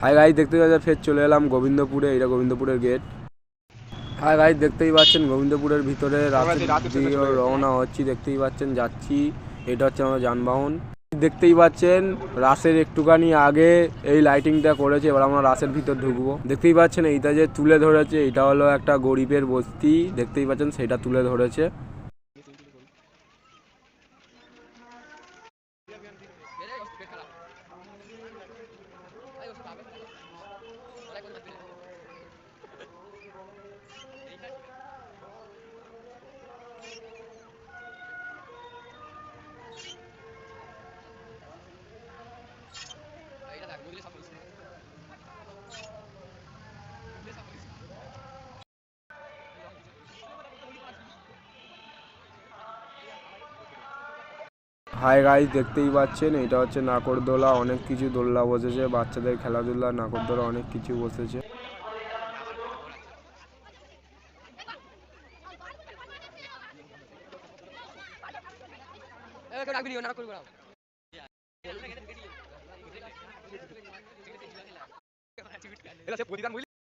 Hi guys দেখতে পাচ্ছেন ফের চলে এলাম গোবিন্দপুরে এটা গোবিন্দপুরের গেট হাই গাইজ দেখতেই পাচ্ছেন গোবিন্দপুরের ভিতরে রাতের রওনা হচ্ছি দেখতেই পাচ্ছেন যাচ্ছি। এটা হচ্ছে আমার যানবাহন। দেখতেই পাচ্ছেন রাসের একটুখানি আগে এই লাইটিংটা করেছে এবার আমরা রাসের ভিতর ঢুকবো। দেখতেই পাচ্ছেন এইটা যে তুলে ধরেছে এটা হলো একটা গরিবের বস্তি। দেখতেই পাচ্ছেন সেটা তুলে ধরেছে। হাই গাইজ দেখতেই পাচ্ছেন, এটা হচ্ছে নাকরদোলা অনেক কিছু দোলনা বসেছে, বাচ্চাদের খেলাধুলা নাকরদোলা অনেক কিছু বসেছে।